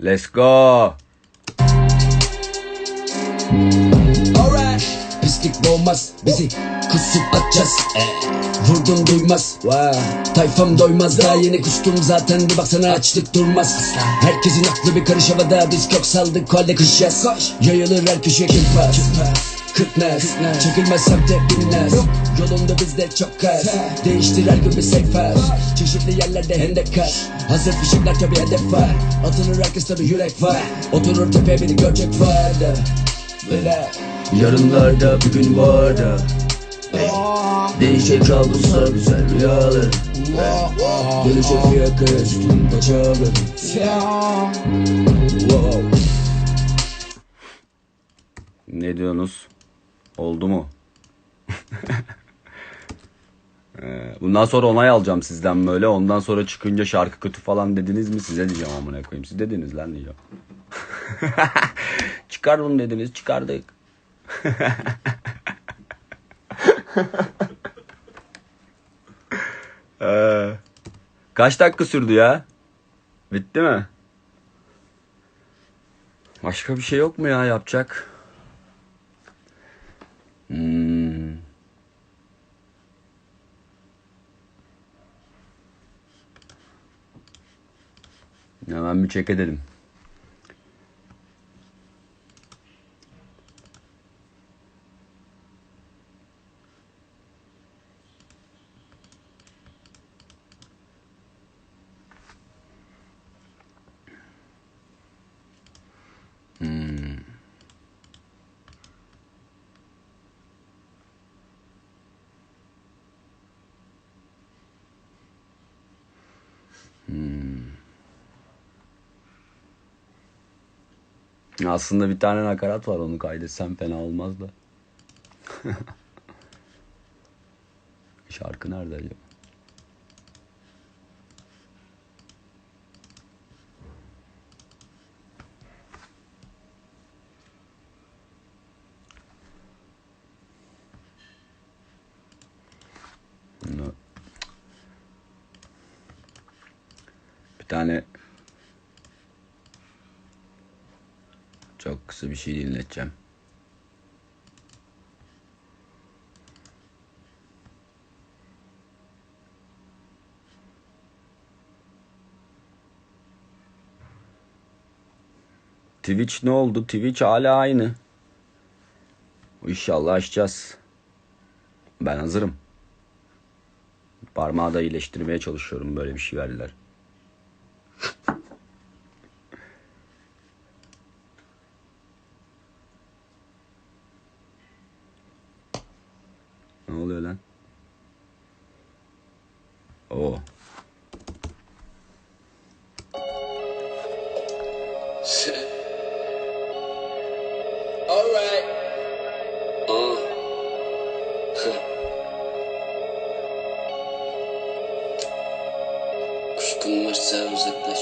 Let's go. Alright. Pislik boğmaz bizi kusup atacağız. Eh. Vurdum duymaz. Vay. Tayfam doymaz. Daha yeni kustum zaten. Bir baksana açlık durmaz. Herkesin aklı bir karış havada. Biz kök saldık. Halde kışacağız Yayılır her köşeye kim Kırknaz Çekilmez semte bilinmez Yolunda bizde çok kaz Değiştir her gün bir sayfa Çeşitli yerlerde hendek kar Hazır fişekler tabi hedef var. Atılır herkes tabi yürek var. Oturur tepeye beni görecek vardı Böyle. Yarınlarda bir gün vardı Değişecek kabuslar güzel rüyalar. Gelecek yakaya üstüm paçaları Wow. Ne diyorsunuz? Oldu mu? Ee, Bundan sonra onay alacağım sizden böyle. Ondan sonra çıkınca şarkı kötü falan dediniz mi size diyeceğim amına koyayım. Siz dediniz lan diyeceğim. Çıkar bunu dediniz. Çıkardık. Ee, kaç dakika sürdü ya? Bitti mi? Başka bir şey yok mu ya yapacak? Hmm. Hemen bir check edelim. Aslında bir tane nakarat var onu kaydetsem fena olmaz da. Şarkı nerede acaba? Bunu- Bir tane çok kısa bir şey dinleteceğim. Twitch ne oldu? Twitch hala aynı. İnşallah açacağız. Ben hazırım. Parmağı da iyileştirmeye çalışıyorum. Böyle bir şey verdiler. Ne oluyor lan? Oo. Alright uh. Kuşkun varsa uzaklaş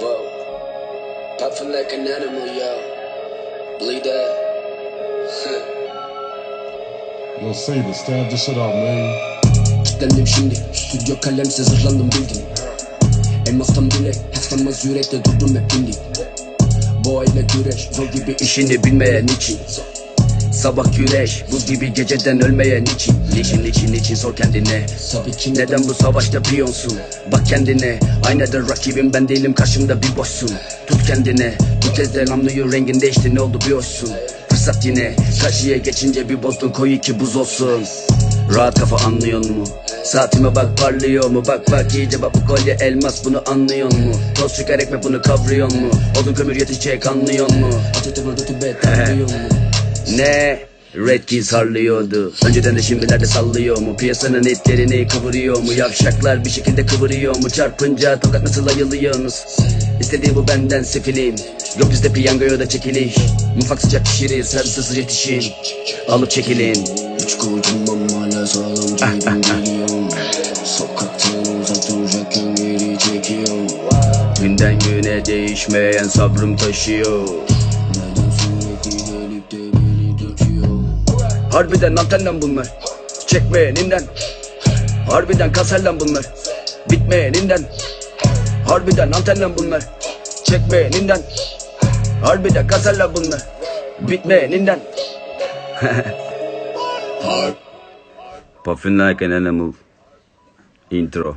Whoa Puffin like an animal, yo Bleed that Yo, Saber, stab this shit out, man. Kitlendim şimdi Stüdyo kalemse zırlandım bildin Elmastan bile Paslanmaz yürekte durdum hep dimdik Boğa ile güreş Zor gibi işini bilmeyen için. Sabah güreş Buz gibi geceden ölmeyen için. Niçin niçin niçin sor kendine? Tabii ki neden bu savaşta piyonsun? Bak kendine Aynada rakibim ben değilim karşımda bir boşsun. Tut kendine Bu kez de namluyu rengin değişti ne oldu bir Fırsat yine Karşıya geçince bir bozdun koy iki buz olsun Rahat kafa anlıyor mu? Saatime bak parlıyor mu? Bak bak iyice bak bu kolye elmas bunu anlıyor mu? Toz şeker ekmek bunu kavruyor mu? Odun kömür yetişecek anlıyor mu? Ateşte burada tübet anlıyor mu? Ne? Red Keys harlıyordu Önceden de şimdilerde sallıyor mu? Piyasanın etlerini kıvırıyor mu? Yavşaklar bir şekilde kıvırıyor mu? Çarpınca tokat nasıl ayılıyorsunuz? İstediği bu benden sefilim Yok bizde piyangoya da çekiliş. Mutfak sıcak pişirir servise yetişin Alıp çekilin. Üç kocaman hala sağlam cebim geliyorum Sokaktan uzak duracakken geri çekiyorum. Günden güne değişmeyen sabrım taşıyor Harbiden antennen bunlar. Çekmeyeninden. Harbiden kanser lan bunlar. Bitmeyeninden. Harbiden antennen bunlar. Çekmeyeninden. Harbiden kasarlar bunlar. Bitmeyeninden. Puffin like an animal. Intro.